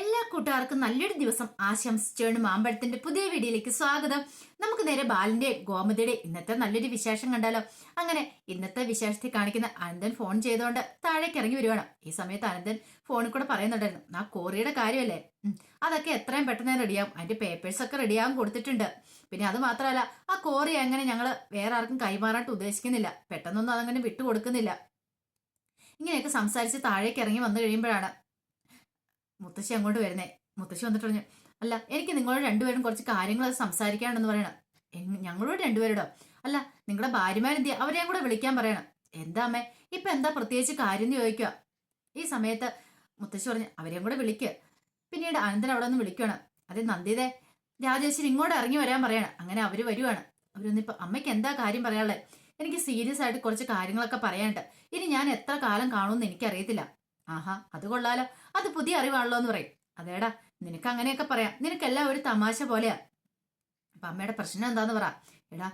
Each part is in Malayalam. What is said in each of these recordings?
എല്ലാ കൂട്ടുകാർക്കും നല്ലൊരു ദിവസം ആശംസിച്ചുകൊണ്ട് മാമ്പഴത്തിന്റെ പുതിയ വീഡിയോയിലേക്ക് സ്വാഗതം. നമുക്ക് നേരെ ബാലിന്റെ ഗോമതിയുടെ ഇന്നത്തെ നല്ലൊരു വിശേഷം കണ്ടാലോ? അങ്ങനെ ഇന്നത്തെ വിശേഷത്തെ കാണിക്കുന്ന അനന്തൻ ഫോൺ ചെയ്തുകൊണ്ട് താഴേക്ക് ഇറങ്ങി വരുവാണ്. ഈ സമയത്ത് അനന്തൻ ഫോണിൽ കൂടെ പറയുന്നുണ്ടായിരുന്നു ആ കോറിയുടെ കാര്യമല്ലേ? അതൊക്കെ എത്രയും പെട്ടെന്ന് റെഡിയാവും അതിന്റെ പേപ്പേഴ്സ് ഒക്കെ റെഡിയാവും കൊടുത്തിട്ടുണ്ട്. പിന്നെ അത് മാത്രമല്ല ആ കോറി അങ്ങനെ ഞങ്ങൾ വേറെ ആർക്കും കൈമാറാനായിട്ട് ഉദ്ദേശിക്കുന്നില്ല. പെട്ടെന്നൊന്നും അതങ്ങനെ വിട്ടുകൊടുക്കുന്നില്ല. ഇങ്ങനെയൊക്കെ സംസാരിച്ച് താഴേക്ക് ഇറങ്ങി വന്നു കഴിയുമ്പോഴാണ് മുത്തശ്ശി അങ്ങോട്ട് വരുന്നേ. മുത്തശ്ശി വന്നിട്ട് പറഞ്ഞു അല്ല എനിക്ക് നിങ്ങളോട് രണ്ടുപേരും കുറച്ച് കാര്യങ്ങൾ സംസാരിക്കാണെന്ന് പറയണം. ഞങ്ങളോട് രണ്ടുപേരോടോ. അല്ല നിങ്ങളുടെ ഭാര്യമാരെന്തിയ? അവരെയും കൂടെ വിളിക്കാൻ പറയണം. എന്താ അമ്മേ? ഇപ്പൊ എന്താ പ്രത്യേകിച്ച് കാര്യം ചോദിക്കുക ഈ സമയത്ത് മുത്തശ്ശി പറഞ്ഞു അവരെയും കൂടെ വിളിക്ക്. പിന്നീട് അനന്തൻ അവിടെ ഒന്ന് വിളിക്കുകയാണ് അതെ നന്ദിതേ രാജേശ്വരി ഇങ്ങോട്ട് ഇറങ്ങി വരാൻ പറയണം. അങ്ങനെ അവർ വരുവാണ്. അവരൊന്നിപ്പോ അമ്മയ്ക്ക് എന്താ കാര്യം പറയാനുള്ളത് എനിക്ക് സീരിയസ് ആയിട്ട് കുറച്ച് കാര്യങ്ങളൊക്കെ പറയാനുണ്ട്. ഇനി ഞാൻ എത്ര കാലം കാണുമെന്ന് എനിക്കറിയത്തില്ല. ആഹാ അത് കൊള്ളാലോ. അത് പുതിയ അറിവാണല്ലോ എന്ന് പറയും. അതേടാ നിനക്ക് അങ്ങനെയൊക്കെ പറയാം. നിനക്കെല്ലാം ഒരു തമാശ പോലെയാ. അപ്പൊ അമ്മയുടെ പ്രശ്നം എന്താന്ന് പറ. എടാ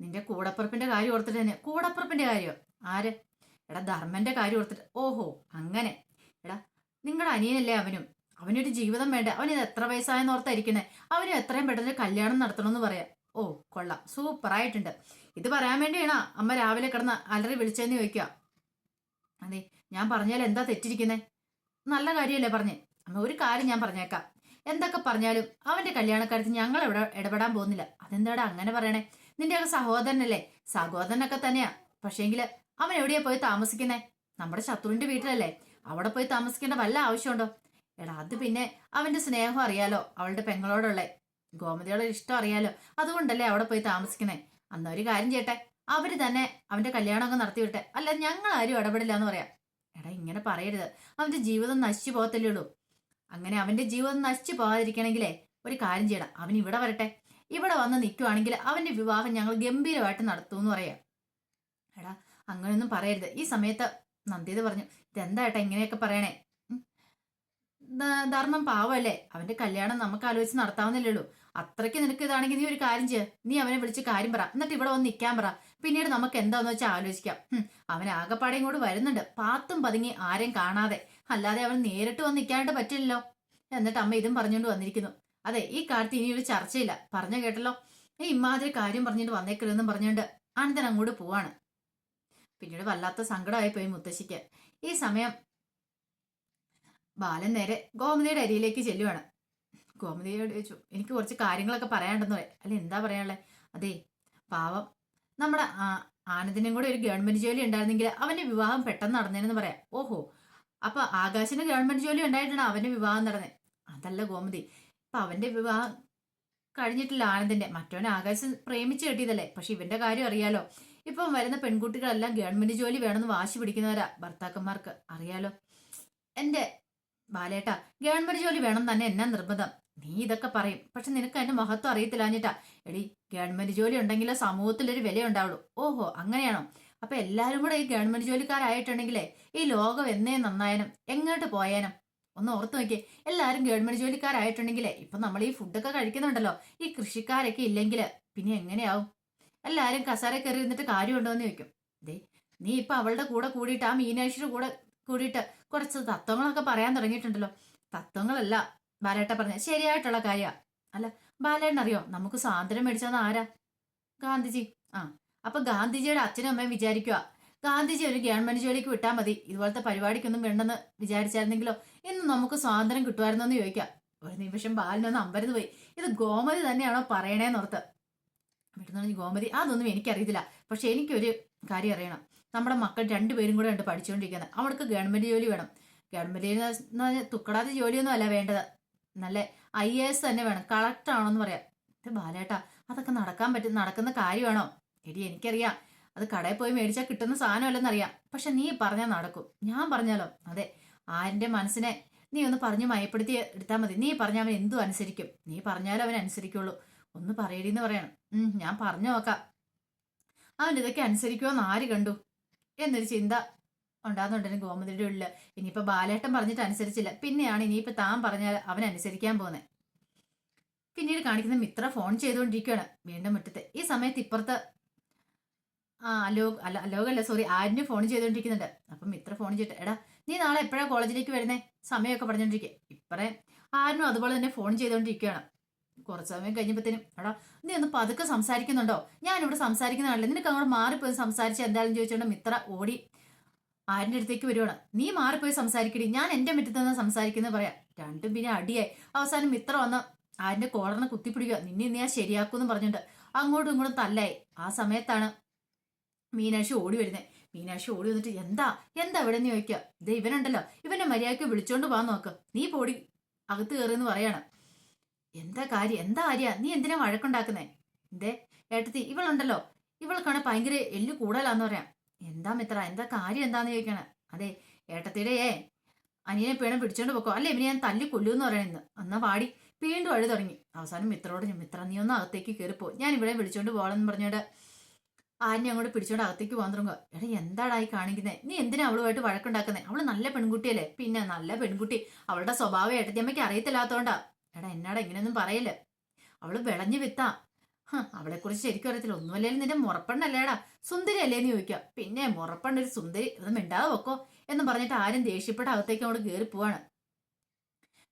നിന്റെ കൂടപ്പുറപ്പിന്റെ കാര്യം ഓർത്തിട്ട് തന്നെ. കൂടപ്പുറപ്പിന്റെ കാര്യോ? ആര്? എടാ ധർമ്മന്റെ കാര്യം ഓർത്തിട്ട്. ഓഹോ അങ്ങനെ. എടാ നിങ്ങളുടെ അനിയനല്ലേ അവനും? അവനൊരു ജീവിതം വേണ്ട. അവന് എത്ര വയസ്സായെന്ന് ഓർത്തായിരിക്കണേ. അവനും എത്രയും പെട്ടെന്ന് കല്യാണം നടത്തണമെന്ന് പറയാം. ഓ കൊള്ളാം. സൂപ്പറായിട്ടുണ്ട്. ഇത് പറയാൻ വേണ്ടിയാണ് അമ്മ രാവിലെ കിടന്ന് അലറി വിളിച്ചതെന്ന് ചോദിക്കുക അതെ ഞാൻ പറഞ്ഞാൽ എന്താ തെറ്റിരിക്കുന്നേ? നല്ല കാര്യമല്ലേ പറഞ്ഞേ. അമ്മ ഒരു കാര്യം ഞാൻ പറഞ്ഞേക്കാം. എന്തൊക്കെ പറഞ്ഞാലും അവന്റെ കല്യാണക്കാര്യത്തിൽ ഞങ്ങൾ ഇവിടെ ഇടപെടാൻ പോകുന്നില്ല. അതെന്താടാ അങ്ങനെ പറയണേ? നിന്റെ ഒക്കെ സഹോദരനല്ലേ? സഹോദരനൊക്കെ തന്നെയാ. പക്ഷേങ്കിൽ അവൻ എവിടെയാ പോയി താമസിക്കുന്നേ? നമ്മുടെ ശത്രുവിന്റെ വീട്ടിലല്ലേ. അവിടെ പോയി താമസിക്കേണ്ട വല്ല ആവശ്യമുണ്ടോ? എടാ അത് പിന്നെ അവന്റെ സ്നേഹം അറിയാലോ അവളുടെ പെങ്ങളോടുള്ള. ഗോമതിയുടെ ഇഷ്ടം അറിയാലോ അതുകൊണ്ടല്ലേ അവിടെ പോയി താമസിക്കുന്നേ. അന്നൊരു കാര്യം ചെയ്യട്ടെ. അവർ തന്നെ അവന്റെ കല്യാണം അങ്ങ് നടത്തി വിട്ടെ അല്ല ഞങ്ങൾ ആരും ഇടപെടില്ല എന്ന് പറയാം. എടാ ഇങ്ങനെ പറയരുത്. അവന്റെ ജീവിതം നശിച്ചു പോകത്തല്ലേ ഉള്ളൂ. അങ്ങനെ അവന്റെ ജീവിതം നശിച്ചു പോകാതിരിക്കണമെങ്കിലേ ഒരു കാര്യം ചെയ്യണം. അവൻ ഇവിടെ വരട്ടെ. ഇവിടെ വന്ന് നിൽക്കുവാണെങ്കിൽ അവന്റെ വിവാഹം ഞങ്ങൾ ഗംഭീരമായിട്ട് നടത്തും എന്ന് പറയാം. എടാ അങ്ങനെയൊന്നും പറയരുത്. ഈ സമയത്ത് നന്ദിത പറഞ്ഞു ഇതെന്താ ഏട്ടാ ഇങ്ങനെയൊക്കെ പറയണേ? ധർമ്മം പാവല്ലേ? അവന്റെ കല്യാണം നമുക്ക് ആലോചിച്ച് നടത്താവുന്നില്ലേ ഉള്ളൂ. അത്രയ്ക്ക് നിനക്ക് ഇതാണെങ്കിൽ നീ ഒരു കാര്യം ചെയ്യ. നീ അവനെ വിളിച്ച് കാര്യം പറ. എന്നിട്ട് ഇവിടെ വന്ന് നിൽക്കാൻ പറ. പിന്നീട് നമുക്ക് എന്താന്ന് വെച്ചാൽ ആലോചിക്കാം. അവൻ ആകപ്പാടെ ഇങ്ങോട്ട് വരുന്നുണ്ട്. പാത്തും പതുങ്ങി ആരെയും കാണാതെ. അല്ലാതെ അവൻ നേരിട്ട് വന്ന് നിൽക്കാനായിട്ട് പറ്റില്ലല്ലോ. എന്നിട്ട് അമ്മ ഇതും പറഞ്ഞുകൊണ്ട് വന്നിരിക്കുന്നു. അതെ ഈ കാര്യത്തിൽ ഇനി ഒരു ചർച്ചയില്ല. പറഞ്ഞു കേട്ടല്ലോ? ഈ ഇമാതിരി കാര്യം പറഞ്ഞിട്ട് വന്നേക്കരുതെന്നും പറഞ്ഞുകൊണ്ട് അനന്തൻ അങ്ങോട്ട് പോവാണ്. പിന്നീട് വല്ലാത്ത സങ്കടമായി പോയി മുത്തശ്ശിക്ക്. ഈ സമയം ബാലൻ നേരെ ഗോമതിയുടെ അരിയിലേക്ക് ചെല്ലുവാണ്. ഗോമതിയോട് ചോദിച്ചു എനിക്ക് കുറച്ച് കാര്യങ്ങളൊക്കെ പറയാനുണ്ടെന്ന് പറയാം അല്ല എന്താ പറയാനുള്ളത് അതെ പാവം നമ്മുടെ ആനന്ദിനും കൂടെ ഒരു ഗവൺമെന്റ് ജോലി ഉണ്ടായിരുന്നെങ്കിൽ അവന്റെ വിവാഹം പെട്ടെന്ന് നടന്നേനെന്ന് പറയാം. ഓഹോ അപ്പൊ ആകാശിന് ഗവൺമെന്റ് ജോലി ഉണ്ടായിട്ടാണ് അവന്റെ വിവാഹം നടന്നത് അതല്ല ഗോമതി ഇപ്പൊ അവന്റെ വിവാഹം കഴിഞ്ഞിട്ടില്ല ആനന്ദിന്റെ. മറ്റവൻ ആകാശം പ്രേമിച്ച് കിട്ടിയതല്ലേ. പക്ഷെ ഇവന്റെ കാര്യം അറിയാലോ. ഇപ്പം വരുന്ന പെൺകുട്ടികളെല്ലാം ഗവൺമെന്റ് ജോലി വേണമെന്ന് വാശി പിടിക്കുന്നവരാ ഭർത്താക്കന്മാർക്ക്. അറിയാലോ. എന്റെ ബാലേട്ട ഗവൺമെന്റ് ജോലി വേണം തന്നെ എന്നാ നിർബന്ധം? നീ ഇതൊക്കെ പറയും. പക്ഷെ നിനക്ക് അതിന്റെ മഹത്വം അറിയത്തില്ലാഞ്ഞിട്ടാ എടി ഗവൺമെന്റ് ജോലി ഉണ്ടെങ്കിലേ സമൂഹത്തിലൊരു വില ഉണ്ടാവുള്ളൂ ഓഹോ അങ്ങനെയാണോ? അപ്പൊ എല്ലാരും കൂടെ ഈ ഗവൺമെന്റ് ജോലിക്കാരായിട്ടുണ്ടെങ്കിലേ ഈ ലോകം എന്നേ നന്നായനും? എങ്ങോട്ട് പോയാനും? ഒന്ന് ഓർത്ത് നോക്കിയേ. എല്ലാവരും ഗവൺമെന്റ് ജോലിക്കാരായിട്ടുണ്ടെങ്കിലേ ഇപ്പൊ നമ്മൾ ഈ ഫുഡൊക്കെ കഴിക്കുന്നുണ്ടല്ലോ. ഈ കൃഷിക്കാരൊക്കെ ഇല്ലെങ്കിൽ പിന്നെ എങ്ങനെയാവും? എല്ലാരും കസാര കയറി ഇരുന്നിട്ട് കാര്യമുണ്ടോ എന്ന് ചോദിക്കും. ദേ നീ ഇപ്പൊ അവളുടെ കൂടെ കൂടിയിട്ട് ആ മീനാക്ഷിയുടെ കൂടെ കൂടിയിട്ട് കുറച്ച് തത്വങ്ങളൊക്കെ പറയാൻ തുടങ്ങിയിട്ടുണ്ടല്ലോ. തത്വങ്ങളല്ല ബാലേട്ട പറഞ്ഞ ശരിയായിട്ടുള്ള കാര്യ. അല്ല ബാലേട്ടൻ അറിയോ? നമുക്ക് സ്വാതന്ത്ര്യം മേടിച്ചത് ആരാ? ഗാന്ധിജി. ആ അപ്പൊ ഗാന്ധിജിയുടെ അച്ഛനും അമ്മയും വിചാരിക്കുക ഗാന്ധിജി ഒരു ഗവൺമെന്റ് ജോലിക്ക് വിട്ടാൽ മതി. ഇതുപോലത്തെ പരിപാടിക്കൊന്നും വേണ്ടെന്ന് വിചാരിച്ചായിരുന്നെങ്കിലോ ഇന്ന് നമുക്ക് സ്വാതന്ത്ര്യം കിട്ടുമായിരുന്നോ എന്ന് ചോദിക്കാം. ഒരു നിമിഷം ബാലിനൊന്ന് അമ്പരന്ന് പോയി. ഇത് ഗോമതി തന്നെയാണോ പറയണേന്നോർത്ത്. വീട്ടിൽ ഗോമതി അതൊന്നും എനിക്കറിയത്തില്ല. പക്ഷെ എനിക്കൊരു കാര്യം അറിയണം. നമ്മുടെ മക്കൾ രണ്ടുപേരും കൂടെ ഉണ്ട് പഠിച്ചുകൊണ്ടിരിക്കുന്നത്. അവർക്ക് ഗവൺമെന്റ് ജോലി വേണം. ഗവൺമെന്റ് തുക്കടാത്ത ജോലിയൊന്നും അല്ല വേണ്ടത്. നല്ല ഐ എ എസ് തന്നെ വേണം. കളക്ടർ ആണോന്ന് പറയാം. ഇത് ബാലേട്ടാ അതൊക്കെ നടക്കാൻ പറ്റും നടക്കുന്ന കാര്യമാണോ? എടി എനിക്കറിയാം. അത് കടയിൽ പോയി മേടിച്ചാൽ കിട്ടുന്ന സാധനമല്ലെന്നറിയാം. പക്ഷെ നീ പറഞ്ഞാൽ നടക്കും. ഞാൻ പറഞ്ഞാലോ? അതെ ആരിന്റെ മനസ്സിനെ നീ ഒന്ന് പറഞ്ഞു മയപ്പെടുത്തി എടുത്താൽ മതി. നീ പറഞ്ഞാൽ അവൻ എന്തും അനുസരിക്കും. നീ പറഞ്ഞാലും അവൻ അനുസരിക്കുള്ളൂ. ഒന്ന് പറയടിന്ന് പറയണം. ഞാൻ പറഞ്ഞു നോക്കാം. അവൻ ഇതൊക്കെ അനുസരിക്കുമോ എന്ന് ആര് കണ്ടു? എന്നൊരു ചിന്ത. ഉണ്ടാകുന്നുണ്ടെങ്കിൽ ഗോമതിയുടെ ഉള്ളിൽ ഇനിയിപ്പോ ബാലേട്ടൻ പറഞ്ഞിട്ട് അനുസരിച്ചില്ല. പിന്നെയാണ് ഇനിയിപ്പോ താൻ പറഞ്ഞാൽ അവൻ അനുസരിക്കാൻ പോകുന്നത് പിന്നീട് കാണിക്കുന്ന മിത്ര ഫോൺ ചെയ്തുകൊണ്ടിരിക്കുകയാണ് വീണ്ടും മുറ്റത്ത്. ഈ സമയത്ത് ഇപ്പുറത്ത് ആ അലോക് അല്ല അലോകല്ല സോറി ആരിന് ഫോൺ ചെയ്തുകൊണ്ടിരിക്കുന്നുണ്ട്. അപ്പം മിത്ര ഫോൺ ചെയ്തിട്ട് എടാ നീ നാളെ എപ്പോഴാ കോളേജിലേക്ക് വരുന്നേ? സമയമൊക്കെ പറഞ്ഞുകൊണ്ടിരിക്കുക ഇപ്പറേ ആരും അതുപോലെ തന്നെ ഫോൺ ചെയ്തുകൊണ്ടിരിക്കുകയാണ്. കുറച്ച് സമയം കഴിഞ്ഞപ്പോഴത്തേനും എടാ നീ ഒന്ന് പതുക്കെ സംസാരിക്കുന്നുണ്ടോ? ഞാനിവിടെ സംസാരിക്കുന്നതാണല്ലോ നിനക്ക് അങ്ങോട്ട് മാറിപ്പോയി സംസാരിച്ച് എന്തായാലും ചോദിച്ചുകൊണ്ട് മിത്ര ഓടി ആരിന്റെ അടുത്തേക്ക് വരുവാണ്? നീ മാറിപ്പോയി സംസാരിക്കടി. ഞാൻ എന്റെ മുറ്റത്ത് നിന്ന് സംസാരിക്കുന്നത് പറയാം. രണ്ടും പിന്നെ അടിയായി. അവസാനം മിത്രം വന്ന് ആരിന്റെ കോളറിനെ കുത്തിപ്പിടിക്കുക. നിന്നെ ഇന്ന് ഞാൻ ശരിയാക്കൂന്ന് പറഞ്ഞിട്ട് അങ്ങോട്ടും ഇങ്ങോട്ടും തല്ലായി. ആ സമയത്താണ് മീനാക്ഷി ഓടി വരുന്നത് മീനാക്ഷി ഓടി വന്നിട്ട് എന്താ? എന്താ ഇവിടെ നിന്ന് ചോദിക്കുക. ഇത് ഇവനുണ്ടല്ലോ. ഇവന്റെ മര്യാദയ്ക്ക് വിളിച്ചോണ്ട് പോകാൻ നോക്ക്. നീ പോടി. അകത്ത് കയറിയെന്ന് പറയാണ്. എന്താ കാര്യം? എന്താ കാര്യ നീ എന്തിനാ വഴക്കുണ്ടാക്കുന്നേ? എന്തേ ഏട്ടത്തി ഇവളുണ്ടല്ലോ. ഇവൾക്കാണ് ഭയങ്കര എല്ല് കൂടുതലാന്ന് പറയാം. എന്താ മിത്ര? എന്താ കാര്യം എന്താന്ന് ചോദിക്കണേ? അതെ ഏട്ടത്തിയുടെ ഏ അനിയനെ പേണം പിടിച്ചോണ്ട് പോക്കോ. അല്ലെ ഇവനെ ഞാൻ തല്ലി കൊല്ലൂന്ന് പറയുന്നത്. എന്നാ പാടി വീണ്ടും അഴു തുടങ്ങി. അവസാനം മിത്രോട് ഞാൻ, മിത്ര നീ ഒന്ന് അകത്തേക്ക് കയറിപ്പോ ഞാൻ ഇവിടെ വിളിച്ചോണ്ട് പോകണമെന്ന് പറഞ്ഞോട് ആരിനെ അങ്ങോട്ട് പിടിച്ചോണ്ട് അകത്തേക്ക് പോകാൻ തുടങ്ങുക. എടാ എന്താടായി കാണിക്കുന്നത് നീ എന്തിനാ അവളുമായിട്ട് വഴക്കുണ്ടാക്കുന്നത് അവൾ നല്ല പെൺകുട്ടിയല്ലേ? പിന്നെ നല്ല പെൺകുട്ടി. അവളുടെ സ്വഭാവം ഏട്ടത്തിയമ്മയ്ക്ക് അറിയത്തില്ലാത്തോണ്ടാ. എടാ എന്നാടാ ഇങ്ങനെയൊന്നും പറയല്ലേ? അവൾ വിളഞ്ഞു വിത്താ. അവളെ കുറിച്ച് ശരിക്കും അറിയത്തില്ല. ഒന്നുമല്ലേ നിന്റെ മുറപ്പെണ്ണല്ലേടാ? സുന്ദരി അല്ലേന്ന് ചോദിക്കുക. പിന്നെ മുറപ്പെണ്ണ ഒരു സുന്ദരി അത് മിണ്ടാതെ വെക്കോ എന്നും പറഞ്ഞിട്ട് ആരും ദേഷ്യപ്പെട്ട അകത്തേക്ക് അങ്ങോട്ട് കയറി പോവാണ്.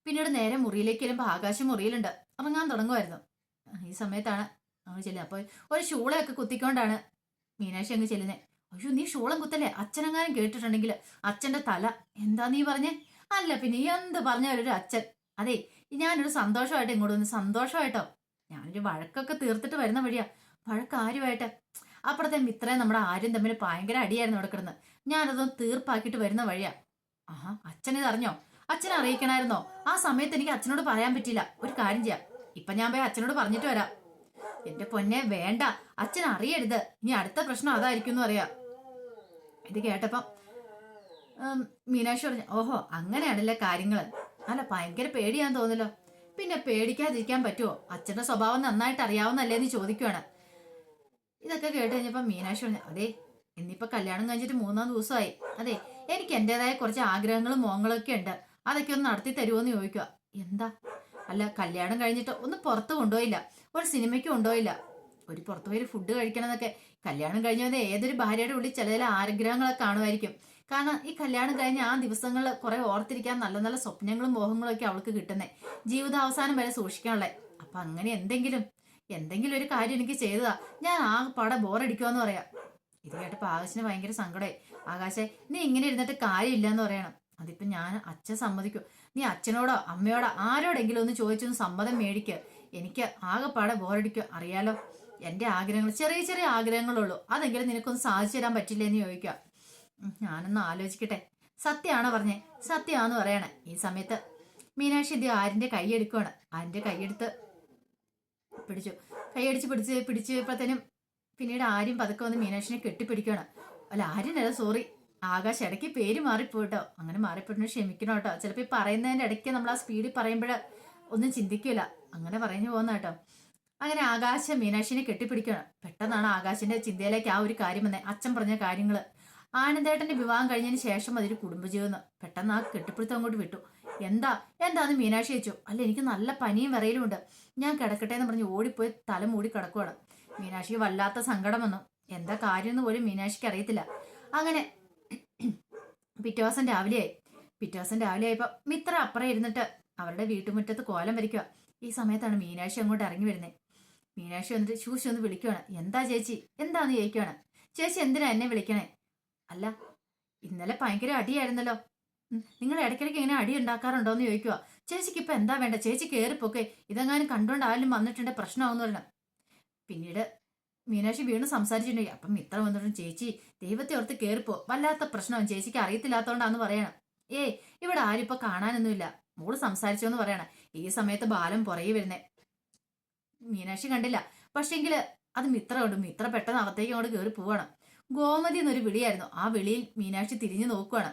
പിന്നീട് നേരെ മുറിയിലേക്ക് വരുമ്പോൾ ആകാശം മുറിയിലുണ്ട്. ഇറങ്ങാൻ തുടങ്ങുമായിരുന്നു. ഈ സമയത്താണ് അവൾ ചെല്ലുക അപ്പോൾ ഒരു ഷൂളയൊക്കെ കുത്തിക്കൊണ്ടാണ് മീനാക്ഷി അങ്ങ് ചെല്ലുന്നത് അയ്യോ നീ ഷൂളം കുത്തല്ലേ? അച്ഛനെങ്ങാനും കേട്ടിട്ടുണ്ടെങ്കിൽ അച്ഛന്റെ തല. എന്താ നീ പറഞ്ഞേ? അല്ല പിന്നെ എന്ത് പറഞ്ഞ ഒരു അച്ഛൻ. അതെ ഞാനൊരു സന്തോഷമായിട്ട് ഇങ്ങോട്ട് വന്ന്. സന്തോഷമായിട്ടോ? ഞാനൊരു വഴക്കൊക്കെ തീർത്തിട്ട് വരുന്ന വഴിയാ. വഴക്ക് ആരുമായിട്ട് അപ്പുറത്തെ മിത്രയും നമ്മുടെ ആരും തമ്മിൽ ഭയങ്കര അടിയായിരുന്നു അവിടെ കിടന്ന്. ഞാനതൊന്ന് തീർപ്പാക്കിയിട്ട് വരുന്ന വഴിയാ. ആഹാ അച്ഛനെ അറിഞ്ഞോ അച്ഛനെ അറിയിക്കണായിരുന്നോ ആ സമയത്ത് എനിക്ക് അച്ഛനോട് പറയാൻ പറ്റില്ല ഒരു കാര്യം ചെയ്യാം. ഇപ്പൊ ഞാൻ പോയി അച്ഛനോട് പറഞ്ഞിട്ട് വരാം. എന്റെ പൊന്നെ വേണ്ട. അച്ഛൻ അറിയരുത്. ഇനി അടുത്ത പ്രശ്നം അതായിരിക്കും എന്ന് പറയാ. ഇത് കേട്ടപ്പം മീനാക്ഷി പറഞ്ഞു ഓഹോ അങ്ങനെയാണല്ലേ കാര്യങ്ങൾ അല്ല ഭയങ്കര പേടിയാന്ന് തോന്നല്ലോ പിന്നെ പേടിക്കാതിരിക്കാൻ പറ്റുമോ അച്ഛന്റെ സ്വഭാവം നന്നായിട്ട് അറിയാവുന്നല്ലേ എന്ന് ചോദിക്കുവാണ്. ഇതൊക്കെ കേട്ട് കഴിഞ്ഞപ്പോ മീനാക്ഷി പറഞ്ഞു അതെ ഇന്നിപ്പോ കല്യാണം കഴിഞ്ഞിട്ട് മൂന്നാം ദിവസമായി. അതെ എനിക്ക് എന്റേതായ കുറച്ച് ആഗ്രഹങ്ങളും മോഹങ്ങളും ഒക്കെ ഉണ്ട്. അതൊക്കെ ഒന്ന് നടത്തി തരുമോ എന്ന് ചോദിക്കുക എന്താ? അല്ല കല്യാണം കഴിഞ്ഞിട്ട് ഒന്ന് പുറത്ത് കൊണ്ടുപോയില്ല. ഒരു സിനിമയ്ക്ക് കൊണ്ടുപോയില്ല. ഒരു പുറത്തുപോയി ഫുഡ് കഴിക്കണം എന്നൊക്കെ കല്യാണം കഴിഞ്ഞ ഏതൊരു ഭാര്യയുടെ ഉള്ളിൽ ചില ചില ആഗ്രഹങ്ങളൊക്കെ കാണുമായിരിക്കും. കാരണം ഈ കല്യാണം കഴിഞ്ഞ ആ ദിവസങ്ങളിൽ കുറെ ഓർത്തിരിക്കാൻ നല്ല നല്ല സ്വപ്നങ്ങളും മോഹങ്ങളും ഒക്കെ അവൾക്ക് കിട്ടുന്നേ. ജീവിതാവസാനം വരെ സൂക്ഷിക്കാനുള്ളേ. അപ്പൊ അങ്ങനെ എന്തെങ്കിലും എന്തെങ്കിലും ഒരു കാര്യം എനിക്ക് ചെയ്തതാ. ഞാൻ ആ പട ബോറടിക്കുമെന്ന് പറയാം. ഇത് കേട്ടപ്പോ ആകാശിന് ഭയങ്കര സങ്കടമായി ആകാശെ നീ ഇങ്ങനെ ഇരുന്നിട്ട് കാര്യമില്ല എന്ന് പറയണം. അതിപ്പോ ഞാൻ അച്ഛൻ സമ്മതിക്കും. നീ അച്ഛനോടോ അമ്മയോടോ ആരോടെങ്കിലും ഒന്ന് ചോദിച്ചൊന്ന് സമ്മതം മേടിക്ക്. എനിക്ക് ആകെപ്പാടെ ബോറടിക്കുക അറിയാലോ? എന്റെ ആഗ്രഹങ്ങൾ ചെറിയ ചെറിയ ആഗ്രഹങ്ങളുള്ളൂ. അതെങ്കിലും നിനക്കൊന്ന് സാധിച്ചു തരാൻ പറ്റില്ല എന്ന് ചോദിക്കുക. ഉം, ഞാനൊന്ന് ആലോചിക്കട്ടെ. സത്യാണോ പറഞ്ഞേ? സത്യമാണെന്ന് പറയണേ. ഈ സമയത്ത് മീനാക്ഷി ഇത് ആരിന്റെ കൈയെടുക്കുവാണ് ആരിന്റെ കൈയെടുത്ത് പിടിച്ചു. കൈയടിച്ച് പിടിച്ച് പിടിച്ചപ്പോഴത്തേനും പിന്നീട് ആര്യം പതുക്കെ വന്ന് മീനാക്ഷിനെ കെട്ടിപ്പിടിക്കുകയാണ് അല്ല ആര്യനല്ല സോറി. ആകാശ് ഇടയ്ക്ക് പേര് മാറിപ്പോട്ടോ അങ്ങനെ മാറിപ്പോട്ടു ക്ഷമിക്കണം കേട്ടോ. ചിലപ്പോൾ ഈ പറയുന്നതിന്റെ ഇടയ്ക്ക് നമ്മൾ ആ സ്പീഡിൽ പറയുമ്പോൾ ഒന്നും ചിന്തിക്കില്ല അങ്ങനെ പറഞ്ഞു പോകുന്ന കേട്ടോ. അങ്ങനെ ആകാശ മീനാക്ഷിനെ കെട്ടിപ്പിടിക്കണം പെട്ടെന്നാണ് ആകാശിന്റെ ചിന്തയിലേക്ക് ആ ഒരു കാര്യം വന്നത് അച്ഛൻ പറഞ്ഞ കാര്യങ്ങൾ. ആനന്ദേട്ടന്റെ വിവാഹം കഴിഞ്ഞതിന് ശേഷം അതൊരു കുടുംബജീവിതം പെട്ടെന്ന് ആ കെട്ടിപ്പിടുത്തം അങ്ങോട്ട് വിട്ടു. എന്താ എന്താന്ന് മീനാക്ഷി വെച്ചു അല്ല എനിക്ക് നല്ല പനിയും വിറയിലും ഉണ്ട്. ഞാൻ കിടക്കട്ടെ എന്ന് പറഞ്ഞ് ഓടിപ്പോയി തല മൂടി കിടക്കുവാണ്. മീനാക്ഷിക്ക് വല്ലാത്ത സങ്കടം വന്നു. എന്താ കാര്യം എന്ന് പോലും മീനാക്ഷിക്ക് അറിയത്തില്ല. അങ്ങനെ പിറ്റേ ദിവസം രാവിലെയായി. പിറ്റേ ദിവസം രാവിലെ ആയപ്പോ മിത്ര അപ്പുറം ഇരുന്നിട്ട് അവരുടെ വീട്ടുമുറ്റത്ത് കോലം വരയ്ക്കുക ഈ സമയത്താണ് മീനാക്ഷി അങ്ങോട്ട് ഇറങ്ങി വരുന്നത് മീനാക്ഷി വന്നിട്ട് ശൂശി ഒന്ന് വിളിക്കുവാണ്. എന്താ ചേച്ചി? എന്താന്ന് ചോദിക്കുവാണ്. ചേച്ചി എന്തിനാ എന്നെ വിളിക്കണേ? അല്ല ഇന്നലെ ഭയങ്കര അടിയായിരുന്നല്ലോ. നിങ്ങൾ ഇടയ്ക്കിടയ്ക്ക് ഇങ്ങനെ അടി ഉണ്ടാക്കാറുണ്ടോന്ന് ചോദിക്കുക ചേച്ചിക്ക് ഇപ്പൊ എന്താ വേണ്ട? ചേച്ചി കയറിപ്പോക്കെ ഇതെങ്ങാനും കണ്ടോണ്ട് ആരും വന്നിട്ടുണ്ട് പ്രശ്നമാവെന്ന് പറഞ്ഞു. പിന്നീട് മീനാക്ഷി വീണ്ടും സംസാരിച്ചിട്ടുണ്ടെങ്കിൽ അപ്പം മിത്ര വന്നിട്ടും ചേച്ചി ദൈവത്തെ ഓർത്ത് കയറിപ്പോ വല്ലാത്ത പ്രശ്നവും ചേച്ചിക്ക് അറിയത്തില്ലാത്തോണ്ടാന്ന് പറയണം. ഏയ് ഇവിടെ ആരും ഇപ്പൊ കാണാനൊന്നുമില്ല. മോൾ സംസാരിച്ചോന്ന് പറയണം. ഈ സമയത്ത് ബാലം പുറകെ വരുന്നേ. മീനാക്ഷി കണ്ടില്ല. പക്ഷെങ്കിൽ അത് മിത്ര കണ്ടു മിത്ര പെട്ടെന്ന് അകത്തേക്ക് അങ്ങോട്ട് കയറി പോവാണ്. ഗോമതി എന്നൊരു വിളിയായിരുന്നു. ആ വിളിയിൽ മീനാക്ഷി തിരിഞ്ഞു നോക്കുവാണ്.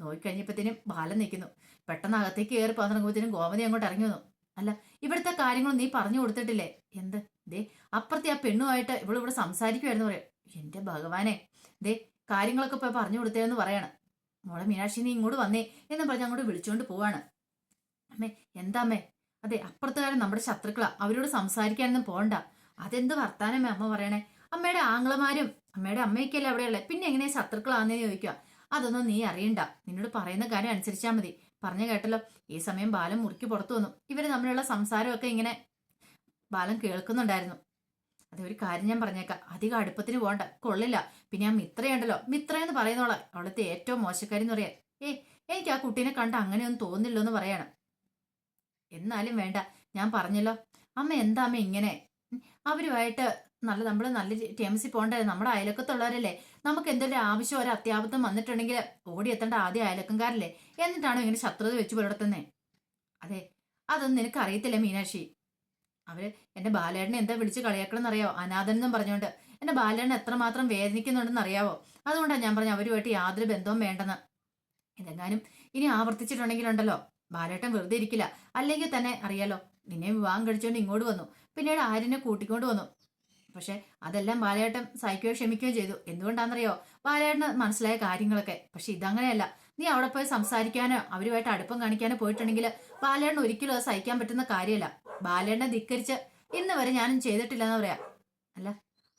നോക്കിക്കഴിഞ്ഞപ്പത്തേനും ബാലൻ നിൽക്കുന്നു. പെട്ടെന്ന് അകത്തേക്ക് കയറി പോകാൻ ഗോമതി അങ്ങോട്ട് ഇറങ്ങി വന്നു. അല്ല ഇവിടുത്തെ കാര്യങ്ങൾ നീ പറഞ്ഞു കൊടുത്തിട്ടില്ലേ? എന്ത്? ദേ അപ്പുറത്തെ ആ പെണ്ണുമായിട്ട് ഇവിടെ ഇവിടെ സംസാരിക്കുമായിരുന്നു പറയാം. എന്റെ ഭഗവാനെ ദേ കാര്യങ്ങളൊക്കെ പോയി പറഞ്ഞു കൊടുത്തേന്ന് പറയാണ്. മോളെ മീനാക്ഷി നീ ഇങ്ങോട്ട് വന്നേ എന്ന് പറഞ്ഞ് അങ്ങോട്ട് വിളിച്ചുകൊണ്ട് പോവാണ്. അമ്മേ എന്താ അമ്മേ? അതെ അപ്പുറത്തുകാരൻ നമ്മുടെ ശത്രുക്കളാ. അവരോട് സംസാരിക്കാനൊന്നും പോണ്ട. അതെന്ത് വർത്താനമേ അമ്മ പറയണേ? അമ്മയുടെ ആംഗ്ലമാരും അമ്മയുടെ അമ്മയൊക്കെയല്ലേ അവിടെയുള്ളത് പിന്നെ എങ്ങനെ ശത്രുക്കളാണെന്ന് ചോദിക്കുക. അതൊന്നും നീ അറിയണ്ട. നിന്നോട് പറയുന്ന കാര്യം അനുസരിച്ചാൽ മതി. പറഞ്ഞു കേട്ടല്ലോ. ഈ സമയം ബാലൻ മുറുക്കി പുറത്തു വന്നു. ഇവർ തമ്മിലുള്ള സംസാരമൊക്കെ ഇങ്ങനെ ബാലൻ കേൾക്കുന്നുണ്ടായിരുന്നു. അതൊരു കാര്യം ഞാൻ പറഞ്ഞേക്കാം. അധികം അടുപ്പത്തിന് പോകണ്ട കൊള്ളില്ല. പിന്നെ ആ മിത്രയുണ്ടല്ലോ മിത്ര എന്ന് പറയുന്നോളെ അവിടുത്തെ ഏറ്റവും മോശക്കാരി എന്ന് പറയാൻ. ഏ എനിക്ക് ആ കുട്ടീനെ കണ്ട അങ്ങനെയൊന്നും തോന്നില്ലോ എന്ന് പറയണം. എന്നാലും വേണ്ട. ഞാൻ പറഞ്ഞല്ലോ. അമ്മ എന്താ അമ്മ ഇങ്ങനെ? അവരുമായിട്ട് നല്ല നമ്മൾ നല്ല ടേംസിൽ പോകണ്ടേ? നമ്മുടെ അയലക്കത്തുള്ളവരല്ലേ നമുക്ക് എന്തെങ്കിലും ആവശ്യം ഒരു അത്യാപത്തം വന്നിട്ടുണ്ടെങ്കിൽ ഓടിയെത്തേണ്ട ആദ്യം അയലക്കംകാരല്ലേ എന്നിട്ടാണ് ഇങ്ങനെ ശത്രുത വെച്ച് പുലർത്തുന്നേ അതെ അതൊന്നും നിനക്ക് അറിയത്തില്ല മീനാക്ഷി? അവർ എന്റെ ബാലേട്ടനെ എന്താ വിളിച്ച് കളിയാക്കണം അറിയാവോ അനാഥൻ എന്നും പറഞ്ഞുകൊണ്ട് എന്റെ ബാലേട്ടൻ എത്രമാത്രം വേദനിക്കുന്നുണ്ടെന്ന് അറിയാവോ അതുകൊണ്ടാണ് ഞാൻ പറഞ്ഞു അവരുമായിട്ട് യാതൊരു ബന്ധവും വേണ്ടെന്ന്. എന്തെങ്കിലും ഇനി ആവർത്തിച്ചിട്ടുണ്ടെങ്കിലുണ്ടല്ലോ. ബാലേട്ടൻ വെറുതെ ഇരിക്കില്ല. അല്ലെങ്കിൽ തന്നെ അറിയാലോ നിന്നെ വിവാഹം കഴിച്ചുകൊണ്ട് ഇങ്ങോട്ട് വന്നു. പിന്നീട് ആര്യനെ കൂട്ടിക്കൊണ്ട് വന്നു. പക്ഷെ അതെല്ലാം ബാലേട്ടൻ സഹിക്കുകയോ ക്ഷമിക്കുകയോ ചെയ്തു. എന്തുകൊണ്ടാണെന്നറിയോ? ബാലേട്ടന് മനസ്സിലായ കാര്യങ്ങളൊക്കെ. പക്ഷെ ഇതങ്ങനെയല്ല. നീ അവിടെ പോയി സംസാരിക്കാനോ അവരുമായിട്ട് അടുപ്പം കാണിക്കാനോ പോയിട്ടുണ്ടെങ്കിൽ ബാലേട്ടൻ ഒരിക്കലും അത് സഹിക്കാൻ പറ്റുന്ന കാര്യമല്ല. ബാലേട്ടനെ ധിക്കരിച്ച് ഇന്ന് വരെ ഞാനും ചെയ്തിട്ടില്ലെന്ന് പറയാം. അല്ല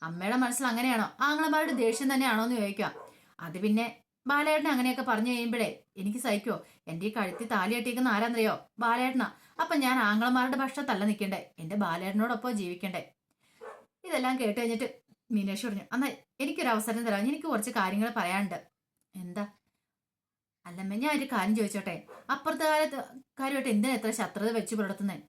അമ്മയുടെ മനസ്സിൽ അങ്ങനെയാണോ? ആങ്ങളമാരുടെ ദേഷ്യം തന്നെയാണോ എന്ന് ചോദിക്കാം അത് പിന്നെ ബാലേട്ടനെ അങ്ങനെയൊക്കെ പറഞ്ഞു കഴിയുമ്പോഴേ എനിക്ക് സഹിക്കോ എന്റെ ഈ കഴുത്തി താലി കെട്ടിയിരിക്കുന്ന ആരാന്നറിയോ? ബാലേട്ടനാ അപ്പൊ ഞാൻ ആങ്ങളമാരുടെ പക്ഷത്തല്ല നിൽക്കണ്ടേ. എന്റെ ബാലേട്ടനോടൊപ്പം ജീവിക്കണ്ടേ? ഇതെല്ലാം കേട്ട് കഴിഞ്ഞിട്ട് മീനേഷ് പറഞ്ഞു എന്നാ എനിക്കൊരു അവസരം തരാം. എനിക്ക് കുറച്ച് കാര്യങ്ങൾ പറയാനുണ്ട്. എന്താ? അല്ലമ്മ ഞാൻ ഒരു കാര്യം ചോദിച്ചോട്ടെ. അപ്പുറത്തെ കാലത്ത് കാര്യമായിട്ട് എന്തിനാ എത്ര ശത്രുത വെച്ച് പുലർത്തുന്നേ?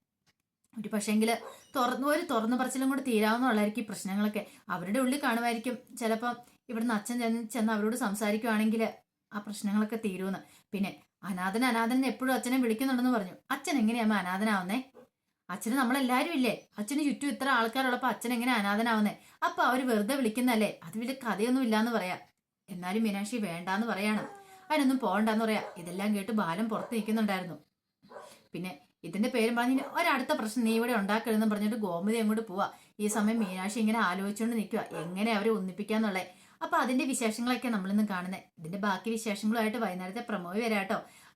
ഒരു പക്ഷേങ്കിൽ തുറന്നു ഒരു തുറന്നു പറച്ചിലും കൂടെ തീരാവുന്നതായിരിക്കും ഈ പ്രശ്നങ്ങളൊക്കെ. അവരുടെ ഉള്ളിൽ കാണുമായിരിക്കും. ചിലപ്പം ഇവിടുന്ന് അച്ഛൻ ചെന്ന് ചെന്ന് അവരോട് സംസാരിക്കുവാണെങ്കിൽ ആ പ്രശ്നങ്ങളൊക്കെ തീരുമെന്ന്. പിന്നെ അനാഥൻ അനാഥൻ എപ്പോഴും അച്ഛനെ വിളിക്കുന്നുണ്ടെന്ന് പറഞ്ഞു. അച്ഛൻ എങ്ങനെയാമ്മ അനാഥനാവുന്നേ? അച്ഛന് നമ്മളെല്ലാരും ഇല്ലേ? അച്ഛന് ചുറ്റും ഇത്ര ആൾക്കാരുള്ളപ്പോ അച്ഛൻ എങ്ങനെ അനാഥനാവുന്നേ? അപ്പൊ അവർ വെറുതെ വിളിക്കുന്നല്ലേ അത് വലിയ കഥയൊന്നും ഇല്ലാന്ന് പറയാ. എന്നാലും മീനാക്ഷി വേണ്ടാന്ന് പറയാണ്. അതിനൊന്നും പോകണ്ടെന്ന് പറയാ. ഇതെല്ലാം കേട്ട് ബാലം പുറത്ത് നിൽക്കുന്നുണ്ടായിരുന്നു. പിന്നെ ഇതിന്റെ പേരും പറഞ്ഞ് ഒരടുത്ത പ്രശ്നം നീ ഇവിടെ ഉണ്ടാക്കരുതെന്ന് പറഞ്ഞിട്ട് ഗോമതി അങ്ങോട്ട് പോവാ. ഈ സമയം മീനാക്ഷി ഇങ്ങനെ ആലോചിച്ചുകൊണ്ട് നിൽക്കുക എങ്ങനെ അവരെ ഒന്നിപ്പിക്കാന്നുള്ളേ? അപ്പൊ അതിന്റെ വിശേഷങ്ങളൊക്കെ നമ്മളിന്ന് കാണുന്നത് ഇതിന്റെ ബാക്കി വിശേഷങ്ങളുമായിട്ട് വൈകുന്നേരത്തെ പ്രമോ വരാട്ടോ.